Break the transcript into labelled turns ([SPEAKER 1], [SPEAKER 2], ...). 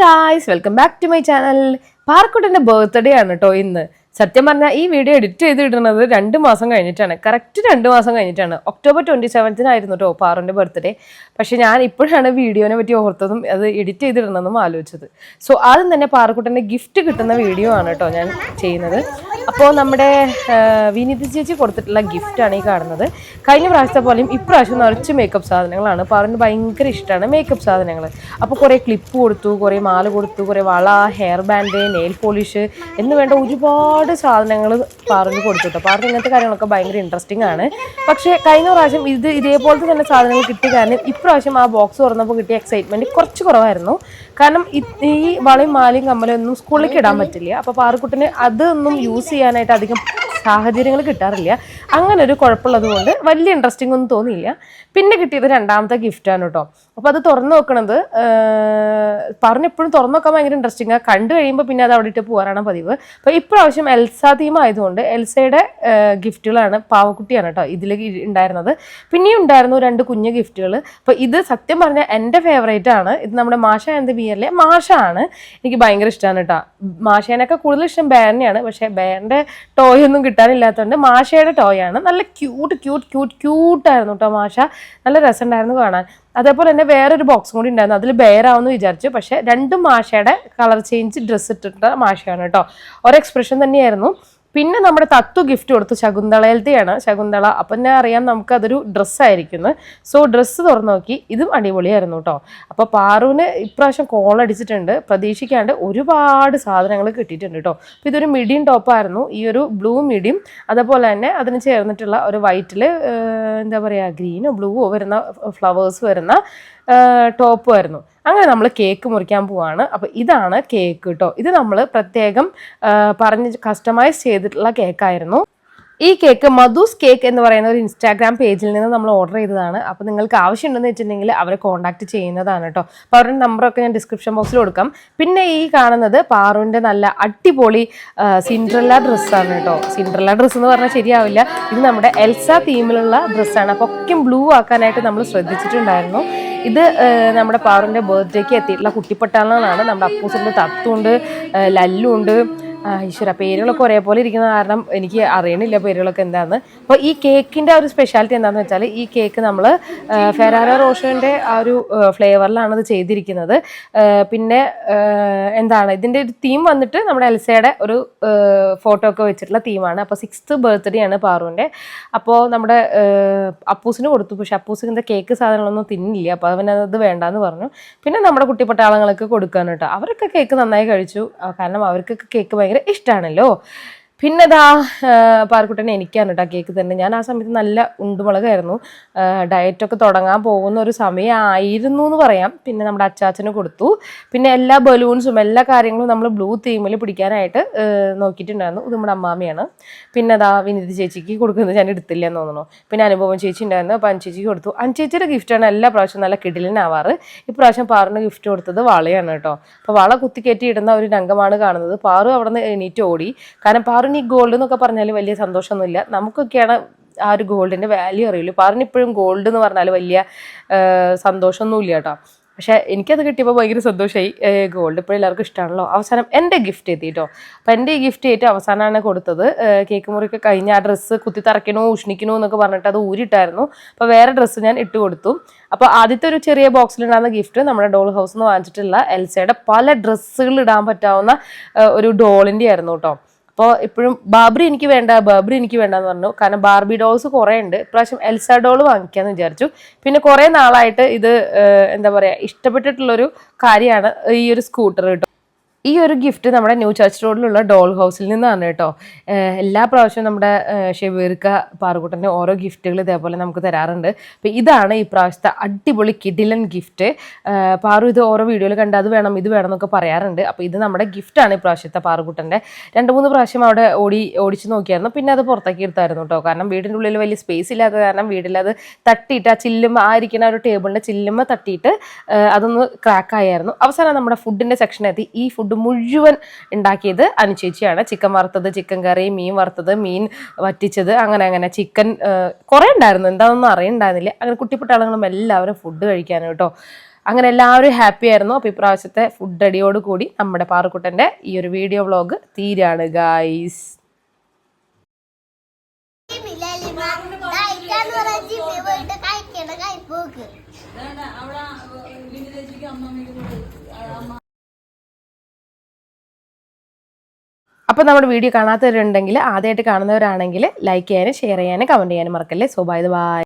[SPEAKER 1] Guys welcome back to my channel പാർക്കുട്ടന്റെ birthday ആണ് കേട്ടോ ഇന്ന്. സത്യം പറഞ്ഞാൽ ഈ വീഡിയോ എഡിറ്റ് ചെയ്ത് ഇടുന്നത് രണ്ട് മാസം കഴിഞ്ഞിട്ടാണ്. കറക്റ്റ് രണ്ട് മാസം കഴിഞ്ഞിട്ടാണ്. ഒക്ടോബർ ട്വന്റി സെവൻത്തിനായിരുന്നു കേട്ടോ പാറുന്റെ ബർത്ത്ഡേ പക്ഷേ ഞാൻ ഇപ്പോഴാണ് വീഡിയോനെ പറ്റി ഓർത്തതും അത് എഡിറ്റ് ചെയ്തിടണമെന്നും ആലോചിച്ചത്. സോ ആദ്യം തന്നെ പാറക്കുട്ടന്റെ ഗിഫ്റ്റ് കിട്ടുന്ന വീഡിയോ ആണ് കേട്ടോ ഞാൻ ചെയ്യുന്നത്. അപ്പോൾ നമ്മുടെ വിനീത ചേച്ചി കൊടുത്തിട്ടുള്ള ഗിഫ്റ്റാണ് ഈ കാണുന്നത്. കഴിഞ്ഞ പ്രാവശ്യത്തെ പോലെയും ഇപ്രാവശ്യം നിറച്ച് മേക്കപ്പ് സാധനങ്ങളാണ്. പാറിന് ഭയങ്കര ഇഷ്ടമാണ് മേക്കപ്പ് സാധനങ്ങൾ. അപ്പോൾ കുറേ ക്ലിപ്പ് കൊടുത്തു കുറേ മാല കൊടുത്തു കുറേ വള ഹെയർ ബാൻഡ് നെയിൽ പോളിഷ് എന്ന് വേണ്ട ഒരുപാട് സാധനങ്ങൾ പറഞ്ഞ് കൊടുത്തു കേട്ടോ പാറിന് ഇങ്ങനത്തെ കാര്യങ്ങളൊക്കെ ഭയങ്കര ഇൻട്രസ്റ്റിംഗ് ആണ്. പക്ഷേ കഴിഞ്ഞ പ്രാവശ്യം ഇത് ഇതേപോലത്തെ തന്നെ സാധനങ്ങൾ കിട്ടിയ കാരണം ഇപ്രാവശ്യം ആ ബോക്സ് തുറന്നപ്പോൾ കിട്ടിയ എക്സൈറ്റ്മെന്റ് കുറച്ച് കുറവായിരുന്നു. കാരണം ഈ വളയും മാലയും കമ്മലും ഒന്നും സ്കൂളിലേക്ക് ഇടാൻ പറ്റില്ല. അപ്പോൾ പാറക്കുട്ടിന് അതൊന്നും യൂസ് ചെയ്യാനായിട്ട് അധികം സാഹചര്യങ്ങൾ കിട്ടാറില്ല. അങ്ങനെ ഒരു കുഴപ്പമുള്ളത് കൊണ്ട് വലിയ ഇൻട്രസ്റ്റിംഗ് ഒന്നും തോന്നിയില്ല. പിന്നെ കിട്ടിയത് രണ്ടാമത്തെ ഗിഫ്റ്റാണ് കേട്ടോ അപ്പോൾ അത് തുറന്നു നോക്കണത് പറഞ്ഞെപ്പോഴും തുറന്നു നോക്കാൻ ഭയങ്കര ഇൻട്രസ്റ്റിംഗ് ആണ് കണ്ടു കഴിയുമ്പോൾ പിന്നെ അത് അവിടെ ഇട്ട് പോകാനാണ് പതിവ്. അപ്പോൾ ഇപ്രാവശ്യം എൽസ തീം ആയതുകൊണ്ട് എൽസയുടെ ഗിഫ്റ്റുകളാണ് പാവക്കുട്ടിയാണ് കേട്ടോ ഇതിൽ ഉണ്ടായിരുന്നത്. പിന്നെയും ഉണ്ടായിരുന്നു രണ്ട് കുഞ്ഞു ഗിഫ്റ്റുകൾ അപ്പോൾ ഇത് സത്യം പറഞ്ഞാൽ എന്റെ ഫേവറേറ്റ് ആണ്. ഇത് നമ്മുടെ മാഷ ആൻഡ് ബിയറിലെ മാഷ ആണ്. എനിക്ക് ഭയങ്കര ഇഷ്ടമാണ് കേട്ടോ. മാഷേനൊക്കെ കൂടുതൽ ഇഷ്ടം ബേറിനെയാണ്. പക്ഷേ ബേറിന്റെ ടോയ് ഒന്നും കിട്ടാനില്ലാത്തതുകൊണ്ട് മാഷയുടെ ടോയ് ആണ്. നല്ല ക്യൂട്ട് ക്യൂട്ട് ക്യൂട്ട് ക്യൂട്ടായിരുന്നു കേട്ടോ മാഷ. നല്ല രസമുണ്ടായിരുന്നു കാണാൻ. അതേപോലെ തന്നെ വേറൊരു ബോക്സും കൂടി ഉണ്ടായിരുന്നു. അതിൽ ബെയറാവെന്ന് വിചാരിച്ചു. പക്ഷേ രണ്ടും മാഷയുടെ കളർ ചേഞ്ച് ഡ്രസ്സ് ഇട്ടിട്ട മാഷയാണ് കേട്ടോ. ഒരു എക്സ്പ്രഷൻ തന്നെയായിരുന്നു. പിന്നെ നമ്മുടെ തത്തു ഗിഫ്റ്റ് കൊടുത്തു ശകുന്തളയിലത്തെയാണ് ശകുന്തള. അപ്പം ഞാൻ അറിയാം നമുക്ക് അതൊരു ഡ്രസ്സായിരിക്കുന്നു സോ ഡ്രസ്സ് തുറന്നു നോക്കി. ഇതും അടിപൊളിയായിരുന്നു കേട്ടോ അപ്പോൾ പാറുവിന് ഇപ്രാവശ്യം കോൾ അടിച്ചിട്ടുണ്ട്. പ്രതീക്ഷിക്കാണ്ട് ഒരുപാട് സാധനങ്ങൾ കിട്ടിയിട്ടുണ്ട് കേട്ടോ അപ്പോൾ ഇതൊരു മിഡിയും ടോപ്പായിരുന്നു ഈ ഒരു ബ്ലൂ മിഡിയും അതുപോലെ തന്നെ അതിന് ചേർന്നിട്ടുള്ള ഒരു വൈറ്റിൽ എന്താ പറയുക ഗ്രീനോ ബ്ലൂവോ വരുന്ന ഫ്ലവേഴ്സ് വരുന്ന ടോപ്പ് ആയിരുന്നു അങ്ങനെ നമ്മൾ കേക്ക് മുറിക്കാൻ പോവാണ്. അപ്പോൾ ഇതാണ് കേക്ക് കേട്ടോ ഇത് നമ്മൾ പ്രത്യേകം പറഞ്ഞ് കസ്റ്റമൈസ് ചെയ്തിട്ടുള്ള കേക്കായിരുന്നു ഈ കേക്ക് മധുസ് കേക്ക് എന്ന് പറയുന്ന ഒരു ഇൻസ്റ്റാഗ്രാം പേജിൽ നിന്ന് നമ്മൾ ഓർഡർ ചെയ്തതാണ്. അപ്പോൾ നിങ്ങൾക്ക് ആവശ്യമുണ്ടെന്ന് വെച്ചിട്ടുണ്ടെങ്കിൽ അവരെ കോൺടാക്ട് ചെയ്യുന്നതാണ് കേട്ടോ അപ്പോൾ അവരുടെ നമ്പറൊക്കെ ഞാൻ ഡിസ്ക്രിപ്ഷൻ ബോക്സിൽ കൊടുക്കാം. പിന്നെ ഈ കാണുന്നത് പാറുവിന്റെ നല്ല അടിപൊളി സിൻഡ്രല്ല ഡ്രസ്സാണ് കേട്ടോ സിൻഡ്രല്ല ഡ്രസ്സ് എന്ന് പറഞ്ഞാൽ ശരിയാവില്ല. ഇത് നമ്മുടെ എൽസ തീമിലുള്ള ഡ്രസ്സാണ് അപ്പോൾ ഒക്കെ ബ്ലൂ ആക്കാനായിട്ട് നമ്മൾ ശ്രദ്ധിച്ചിട്ടുണ്ടായിരുന്നു. ഇത് നമ്മുടെ പാറുവിന്റെ ബർത്ത്ഡേക്ക് എത്തിയിട്ടുള്ള കുട്ടിപ്പട്ടാളങ്ങളാണ് നമ്മുടെ അപ്പൂസിന്റെ തത്തുണ്ട് ലല്ലുണ്ട്. ഈശ്വര പേരുകളൊക്കെ ഒരേപോലെ ഇരിക്കുന്ന കാരണം എനിക്ക് അറിയണില്ല പേരുകളൊക്കെ എന്താണെന്ന് അപ്പോൾ ഈ കേക്കിന്റെ ഒരു സ്പെഷ്യാലിറ്റി എന്താണെന്ന് വെച്ചാൽ ഈ കേക്ക് നമ്മൾ ഫെറാറ റോഷോന്റെ ആ ഒരു ഫ്ലേവറിലാണ് ഇത് ചെയ്തിരിക്കുന്നത്. പിന്നെ എന്താണ് ഇതിന്റെ ഒരു തീം വന്നിട്ട് നമ്മുടെ എൽസയുടെ ഒരു ഫോട്ടോ ഒക്കെ വെച്ചിട്ടുള്ള തീമാണ് അപ്പോൾ സിക്സ്ത് ബർത്ത്ഡേ ആണ് പാറുവിന്റെ അപ്പോൾ നമ്മുടെ അപ്പൂസിന് കൊടുത്തു. പക്ഷെ ഇങ്ങനത്തെ കേക്ക് സാധനങ്ങളൊന്നും തിന്നില്ല. അപ്പോൾ അവനത് വേണ്ടാന്ന് പറഞ്ഞു. പിന്നെ നമ്മുടെ കുട്ടിപ്പട്ടാളങ്ങൾക്ക് കൊടുക്കാൻ കേട്ടോ. അവരൊക്കെ കേക്ക് നന്നായി കഴിച്ചു. കാരണം അവർക്കൊക്കെ കേക്ക് ഭയങ്കര ഇഷ്ടമാണല്ലോ പിന്നെ ദാ പാർക്കുട്ടൻ എനിക്കാണ് കേട്ടോ കേക്ക് തന്നെ. ഞാൻ ആ സമയത്ത് നല്ല ഉണ്ടുമുളകായിരുന്നു. ഡയറ്റൊക്കെ തുടങ്ങാൻ പോകുന്ന ഒരു സമയമായിരുന്നു എന്ന് പറയാം. പിന്നെ നമ്മുടെ അച്ചാച്ചന് കൊടുത്തു. പിന്നെ എല്ലാ ബലൂൺസും എല്ലാ കാര്യങ്ങളും നമ്മൾ ബ്ലൂ തീമിൽ പിടിക്കാനായിട്ട് നോക്കിയിട്ടുണ്ടായിരുന്നു. ഇത് നമ്മുടെ അമ്മാമ്മയാണ് പിന്നെ അതാ വിനീത് ചേച്ചിക്ക് കൊടുക്കുന്നത് ഞാൻ എടുത്തില്ല എന്ന് തോന്നുന്നു. പിന്നെ അനുഭവം ചേച്ചി ഉണ്ടായിരുന്നു. അപ്പോൾ അഞ്ചേച്ചിക്ക് കൊടുത്തു. അഞ്ചേച്ചിയുടെ ഗിഫ്റ്റാണ് എല്ലാ പ്രാവശ്യം നല്ല കിടിലിനാവാറ്. ഇപ്രാവശ്യം പാറിന് ഗിഫ്റ്റ് കൊടുത്തത് വളയാണ് കേട്ടോ. അപ്പോൾ വള കുത്തിക്കയറ്റി ഇടുന്ന ഒരു രംഗമാണ് കാണുന്നത്. പാറു അവിടെ നിന്ന് എണീറ്റ് ഓടി. കാരണം പാറിന് ഈ ഗോൾഡ് എന്നൊക്കെ പറഞ്ഞാൽ വലിയ സന്തോഷമൊന്നുമില്ല. നമുക്കൊക്കെയാണ് ആ ഒരു ഗോൾഡിന്റെ വാല്യൂ അറിയുള്ളൂ. പാറിന് ഇപ്പോഴും ഗോൾഡ് എന്ന് പറഞ്ഞാൽ വലിയ സന്തോഷമൊന്നുമില്ല കേട്ടോ. പക്ഷേ എനിക്കത് കിട്ടിയപ്പോൾ ഭയങ്കര സന്തോഷമായി ഗോൾഡ് ഇപ്പോൾ എല്ലാവർക്കും ഇഷ്ടമാണല്ലോ അവസാനം എന്റെ ഗിഫ്റ്റ് എത്തി കേട്ടോ. അപ്പോൾ എന്റെ ഈ ഗിഫ്റ്റ് ഏറ്റവും അവസാനമാണ് കൊടുത്തത്. കേക്ക് മുറിയൊക്കെ കഴിഞ്ഞ് ആ ഡ്രസ്സ് കുത്തി തറയ്ക്കണോ ഉഷ്ണിക്കണോ എന്നൊക്കെ പറഞ്ഞിട്ട് അത് ഊരിട്ടായിരുന്നു അപ്പോൾ വേറെ ഡ്രസ്സ് ഞാൻ ഇട്ട് കൊടുത്തു. അപ്പോൾ ആദ്യത്തെ ഒരു ചെറിയ ബോക്സിലുണ്ടാകുന്ന ഗിഫ്റ്റ് നമ്മുടെ ഡോൾ ഹൗസ് നിന്ന് വാങ്ങിച്ചിട്ടുള്ള എൽസയുടെ പല ഡ്രസ്സുകൾ ഇടാൻ പറ്റാവുന്ന ഒരു ഡോളിന്റെ ആയിരുന്നു കേട്ടോ. അപ്പോൾ ഇപ്പോഴും ബാബറി എനിക്ക് വേണ്ട ബാബറി എനിക്ക് വേണ്ടെന്ന് പറഞ്ഞു. കാരണം ബാർബി ഡോൾസ് കുറേ ഉണ്ട്. ഇപ്രാവശ്യം എൽസ ഡോൾ വാങ്ങിക്കാന്ന് വിചാരിച്ചു. പിന്നെ കുറേ നാളായിട്ട് ഇത് എന്താ പറയുക ഇഷ്ടപ്പെട്ടിട്ടുള്ളൊരു കാര്യമാണ് ഈ ഒരു സ്കൂട്ടർ കേട്ടോ. ഈ ഒരു ഗിഫ്റ്റ് നമ്മുടെ ന്യൂ ചർച്ച് റോഡിലുള്ള ഡോൾ ഹൗസിൽ നിന്നാണ് കേട്ടോ. എല്ലാ പ്രാവശ്യവും നമ്മുടെ ഷെബീർക്ക പാറുകുട്ടന്റെ ഓരോ ഗിഫ്റ്റുകൾ ഇതേപോലെ നമുക്ക് തരാറുണ്ട്. അപ്പോൾ ഇതാണ് ഈ പ്രാവശ്യത്തെ അടിപൊളി കിഡിലൻ ഗിഫ്റ്റ് പാറു ഇത് ഓരോ വീഡിയോയിൽ കണ്ട് അത് വേണം ഇത് വേണം എന്നൊക്കെ പറയാറുണ്ട്. അപ്പോൾ ഇത് നമ്മുടെ ഗിഫ്റ്റാണ് ഈ പ്രാവശ്യത്തെ പാറുകുട്ടന്റെ. രണ്ട് മൂന്ന് പ്രാവശ്യം അവിടെ ഓടി ഓടിച്ച് നോക്കിയായിരുന്നു. പിന്നെ അത് പുറത്തേക്ക് എടുത്തായിരുന്നു കേട്ടോ. കാരണം വീടിന്റെ ഉള്ളിൽ വലിയ സ്പേസ് ഇല്ലാത്ത കാരണം വീട്ടിൽ അത് തട്ടിയിട്ട് ആ ചില്ലുമ്മ ആ ഇരിക്കുന്ന ഒരു ടേബിളിന്റെ ചില്ലുമ്മ തട്ടിയിട്ട് അതൊന്ന് ക്രാക്ക് ആയായിരുന്നു. അവസാനം നമ്മുടെ ഫുഡിന്റെ സെക്ഷനെത്തി ഈ ഫുഡ് മുഴുവൻ ഉണ്ടാക്കിയത് അനുചേച്ചിയാണ്. ചിക്കൻ വറുത്തത് ചിക്കൻ കറി മീൻ വറുത്തത് മീൻ വറ്റിച്ചത് അങ്ങനെ അങ്ങനെ. ചിക്കൻ കുറേ ഉണ്ടായിരുന്നു. എന്താണെന്നൊന്നും അറിയണ്ടായിരുന്നില്ല. അങ്ങനെ കുട്ടിപ്പട്ടാളങ്ങളും എല്ലാവരും ഫുഡ് കഴിക്കാനും കേട്ടോ. അങ്ങനെ എല്ലാവരും ഹാപ്പി ആയിരുന്നു. അപ്പോൾ ഇപ്രാവശ്യത്തെ ഫുഡ് അടിയോട് കൂടി നമ്മുടെ പാറക്കുട്ടന്റെ ഈ ഒരു വീഡിയോ വ്ളോഗ് തീരാണ് ഗായ്സ്
[SPEAKER 2] പോയിട്ട് കഴിക്കണ
[SPEAKER 1] അപ്പോൾ നമ്മുടെ വീഡിയോ കാണാത്തവരുണ്ടെങ്കിൽ ആദ്യമായിട്ട് കാണുന്നവരാണെങ്കിൽ ലൈക്ക് ചെയ്യാനും ഷെയർ ചെയ്യാനും കമന്റ് ചെയ്യാനും മറക്കല്ലേ? So bye bye